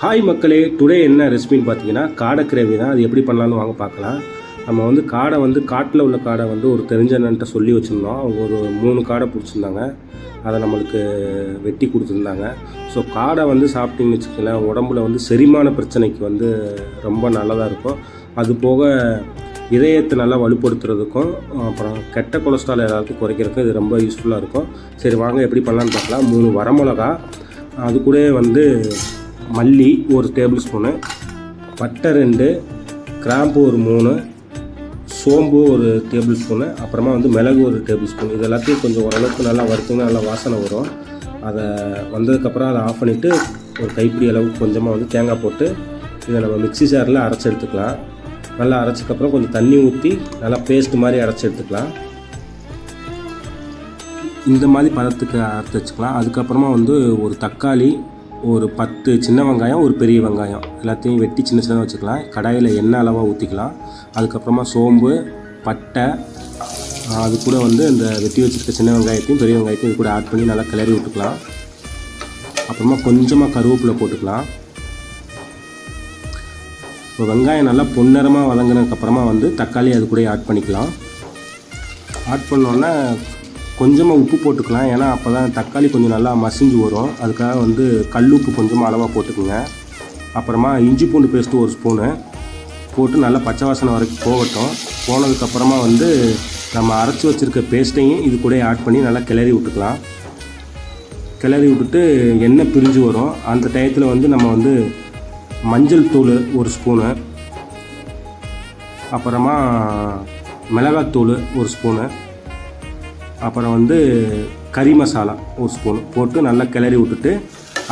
Hi மக்களே today என்ன ரெசிபின்னு பார்த்தீங்கன்னா காடை கிரேவி தான். அது எப்படி பண்ணலாம்னு வாங்க பார்க்கலாம். நம்ம வந்து காடை வந்து காட்டில் உள்ள காடை வந்து ஒரு தெரிஞ்சண்ணன்ட்ட சொல்லி வச்சுருந்தோம். அவங்க ஒரு மூணு காடை பிடிச்சிருந்தாங்க. அதை நம்மளுக்கு வெட்டி கொடுத்துருந்தாங்க. ஸோ காடை வந்து சாப்பிட்டீங்கன்னு வச்சுக்கோங்களேன் உடம்புல வந்து செரிமான பிரச்சனைக்கு வந்து ரொம்ப நல்லதாக இருக்கும். அது போக இதயத்தை நல்லா வலுப்படுத்துறதுக்கும் அப்புறம் கெட்ட கொலஸ்ட்ரால் எல்லாத்துக்கும் குறைக்கிறதுக்கும் இது ரொம்ப யூஸ்ஃபுல்லாக இருக்கும். சரி வாங்க எப்படி பண்ணலான்னு பார்க்கலாம். மூணு வரமிளகா. அது கூட வந்து மல்லி ஒரு டேபிள் ஸ்பூனு பட்டை ரெண்டு கிராம்பு ஒரு மூணு சோம்பு ஒரு டேபிள் ஸ்பூனு அப்புறமா வந்து மிளகு ஒரு டேபிள் ஸ்பூன் இது எல்லாத்தையும் கொஞ்சம் ஓரளவுக்கு நல்லா வறுத்துங்க நல்லா வாசனை வரும். அதை வந்ததுக்கப்புறம் அதை ஆஃப் பண்ணிவிட்டு ஒரு கைப்பிடி அளவுக்கு கொஞ்சமாக வந்து தேங்காய் போட்டு இதை நம்ம மிக்ஸி ஜாரில் அரைச்சி எடுத்துக்கலாம். நல்லா அரைச்சதுக்கப்புறம் கொஞ்சம் தண்ணி ஊற்றி நல்லா பேஸ்ட் மாதிரி அரைச்சி எடுத்துக்கலாம். இந்த மாதிரி பதத்துக்கு அரைச்சி வச்சுக்கலாம். அதுக்கப்புறமா வந்து ஒரு தக்காளி ஒரு பத்து சின்ன வெங்காயம் ஒரு பெரிய வெங்காயம். எல்லாத்தையும் வெட்டி சின்ன சின்னதாக வச்சுக்கலாம். கடாயில் எண்ணெய் அளவாக ஊற்றிக்கலாம் அதுக்கப்புறமா சோம்பு பட்டை அது கூட வந்து இந்த வெட்டி வச்சுருக்க சின்ன வெங்காயத்தையும் பெரிய வெங்காயத்தையும் இது கூட ஆட் பண்ணி நல்லா கிளறி விட்டுக்கலாம். அப்புறமா கொஞ்சமாக கருவேப்பிலை போட்டுக்கலாம். இப்போ வெங்காயம் நல்லா பொன்னிறமாக வதங்கினதுக்கப்புறமா வந்து தக்காளி அது கூட ஆட் பண்ணிக்கலாம். ஆட் பண்ணோன்னே கொஞ்சமாக உப்பு போட்டுக்கலாம். ஏன்னா அப்போ தான் தக்காளி கொஞ்சம் நல்லா மசிஞ்சு வரும். அதுக்காக வந்து கல் உப்பு கொஞ்சமாக அளவாக போட்டுக்கோங்க. அப்புறமா இஞ்சி பூண்டு பேஸ்ட்டு ஒரு ஸ்பூனு போட்டு நல்லா பச்சை வாசனை வரைக்கும் போகட்டும். போனதுக்கப்புறமா வந்து நம்ம அரைச்சி வச்சுருக்க பேஸ்ட்டையும் இது கூட ஆட் பண்ணி நல்லா கிளறி விட்டுக்கலாம். கிளறி விட்டுட்டு எண்ணெய் பிரிஞ்சு வரும். அந்த டயத்தில் வந்து நம்ம வந்து மஞ்சள் தூள் ஒரு ஸ்பூனு அப்புறமா மிளகாத்தூள் ஒரு ஸ்பூனு அப்புறம் வந்து கறி மசாலா ஒரு ஸ்பூன் போட்டு நல்லா கிளறி விட்டுட்டு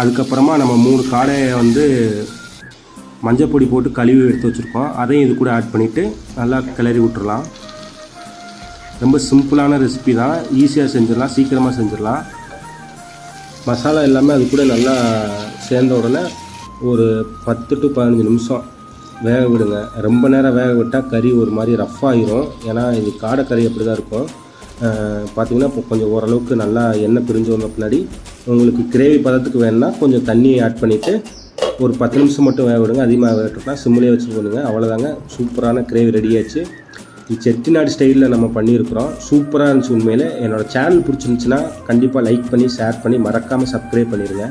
அதுக்கப்புறமா நம்ம மூணு காடையை வந்து மஞ்சள் பொடி போட்டு கழுவி எடுத்து வச்சுருக்கோம். அதையும் இது கூட ஆட் பண்ணிவிட்டு நல்லா கிளறி விட்டுறலாம். ரொம்ப சிம்பிளான ரெசிபி தான். ஈஸியாக செஞ்சிடலாம் சீக்கிரமாக செஞ்சிடலாம். மசாலா எல்லாமே அது கூட நல்லா சேர்ந்த உடனே ஒரு பத்து டு பதினஞ்சு நிமிஷம் வேக விடுங்க. ரொம்ப நேரம் வேக விட்டால் கறி ஒரு மாதிரி ரஃப் ஆகிரும் ஏன்னா இது காடை கறி அப்படி தான் இருக்கும். பார்த்தீங்கன்னா இப்போ கொஞ்சம் ஓரளவுக்கு நல்லா எண்ணெய் பிரிஞ்சு வந்த பின்னாடி உங்களுக்கு கிரேவி பதத்துக்கு வேணும்னா கொஞ்சம் தண்ணி ஆட் பண்ணிவிட்டு ஒரு பத்து நிமிஷம் மட்டும் வேக விடுங்க. அதிகமாக வேகட்டும்னா சிம்மிலே வச்சு பண்ணுங்க அவ்வளோதாங்க சூப்பரான கிரேவி ரெடி ஆச்சு. இது செட்டிநாடு ஸ்டைலில் நம்ம பண்ணியிருக்கிறோம். சூப்பராக இருந்துச்சு உண்மையில். என்னோடய சேனல் பிடிச்சிருந்துச்சுன்னா கண்டிப்பாக லைக் பண்ணி ஷேர் பண்ணி மறக்காமல் சப்ஸ்கிரைப் பண்ணிடுங்க